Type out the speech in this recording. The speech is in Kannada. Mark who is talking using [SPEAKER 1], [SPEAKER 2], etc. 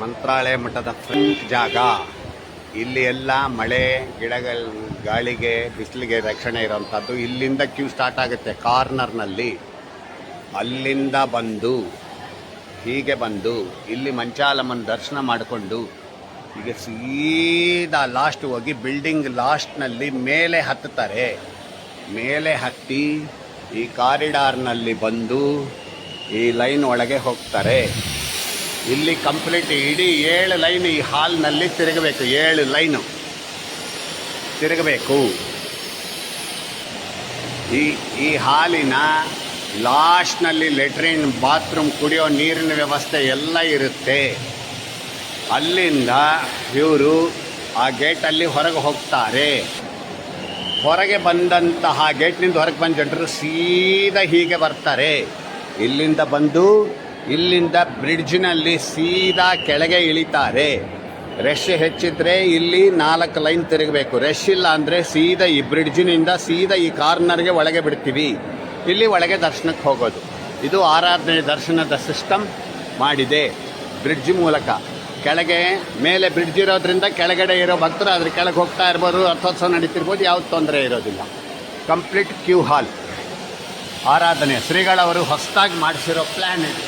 [SPEAKER 1] ಮಂತ್ರಾಲಯ ಮಠದ ಫ್ರಂಟ್ ಜಾಗ. ಇಲ್ಲಿ ಎಲ್ಲ ಮಳೆ, ಗಿಡಗಳ ಗಾಳಿಗೆ, ಬಿಸಿಲಿಗೆ ರಕ್ಷಣೆ ಇರೋವಂಥದ್ದು ಇಲ್ಲಿಂದ ಕ್ಯೂ ಸ್ಟಾರ್ಟ್ ಆಗುತ್ತೆ ಕಾರ್ನರ್ನಲ್ಲಿ ಅಲ್ಲಿಂದ ಬಂದು, ಹೀಗೆ ಬಂದು, ಇಲ್ಲಿ ಮಂಚಾಲಮ್ಮನ ದರ್ಶನ ಮಾಡಿಕೊಂಡು ಈಗ ಸೀದಾ ಲಾಸ್ಟ್ ಹೋಗಿ ಬಿಲ್ಡಿಂಗ್ ಲಾಸ್ಟ್ನಲ್ಲಿ ಮೇಲೆ ಹತ್ತುತ್ತಾರೆ. ಮೇಲೆ ಹತ್ತಿ ಈ ಕಾರಿಡಾರ್ನಲ್ಲಿ ಬಂದು ಈ ಲೈನ್ ಒಳಗೆ ಹೋಗ್ತಾರೆ. ಇಲ್ಲಿ ಕಂಪ್ಲೀಟ್ ಇಡೀ ಏಳು ಲೈನ್ ಈ ಹಾಲ್ನಲ್ಲಿ ತಿರುಗಬೇಕು, ಏಳು ಲೈನು. ತಿರುಗಬೇಕು. ಈ ಈ ಹಾಲಿನ ಲಾಸ್ಟ್ನಲ್ಲಿ ಲೆಟ್ರಿನ್, ಬಾತ್ರೂಮ್ ಕುಡಿಯೋ ನೀರಿನ ವ್ಯವಸ್ಥೆ ಎಲ್ಲ ಇರುತ್ತೆ. ಅಲ್ಲಿಂದ ಇವರು ಆ ಗೇಟಲ್ಲಿ ಹೊರಗೆ ಹೋಗ್ತಾರೆ. ಹೊರಗೆ ಬಂದಂತಹ ಗೇಟ್ನಿಂದ ಹೊರಗೆ ಬಂದ ಜನರು ಸೀದಾ ಹೀಗೆ ಬರ್ತಾರೆ. ಇಲ್ಲಿಂದ ಬಂದು ಇಲ್ಲಿಂದ ಬ್ರಿಡ್ಜ್ನಲ್ಲಿ ಸೀದಾ ಕೆಳಗೆ ಇಳಿತಾರೆ. ರಶ್ ಹೆಚ್ಚಿದ್ರೆ ಇಲ್ಲಿ ನಾಲ್ಕು ಲೈನ್ ತಿರುಗಬೇಕು. ರಶ್ ಇಲ್ಲ ಅಂದರೆ ಸೀದಾ ಈ ಬ್ರಿಡ್ಜಿನಿಂದ ಸೀದಾ ಈ ಕಾರ್ನರ್ಗೆ ಒಳಗೆ ಬಿಡ್ತೀವಿ. ಇಲ್ಲಿ ಒಳಗೆ ದರ್ಶನಕ್ಕೆ ಹೋಗೋದು. ಇದು ಆರಾಧನೆ ದರ್ಶನದ ಸಿಸ್ಟಮ್ ಮಾಡಿದೆ ಬ್ರಿಡ್ಜ್ ಮೂಲಕ. ಕೆಳಗೆ ಮೇಲೆ ಬ್ರಿಡ್ಜ್ ಇರೋದ್ರಿಂದ ಕೆಳಗಡೆ ಇರೋ ಭಕ್ತರು ಅದ್ರ ಕೆಳಗೆ ಹೋಗ್ತಾ ಇರ್ಬೋದು, ರಥೋತ್ಸವ ನಡೀತಿರ್ಬೋದು ಯಾವ ತೊಂದರೆ ಇರೋದಿಲ್ಲ. ಕಂಪ್ಲೀಟ್ ಕ್ಯೂ ಹಾಲ್. ಆರಾಧನೆ ಶ್ರೀಗಳವರು ಹೊಸದಾಗಿ ಮಾಡಿಸಿರೋ ಪ್ಲ್ಯಾನ್ ಇದು.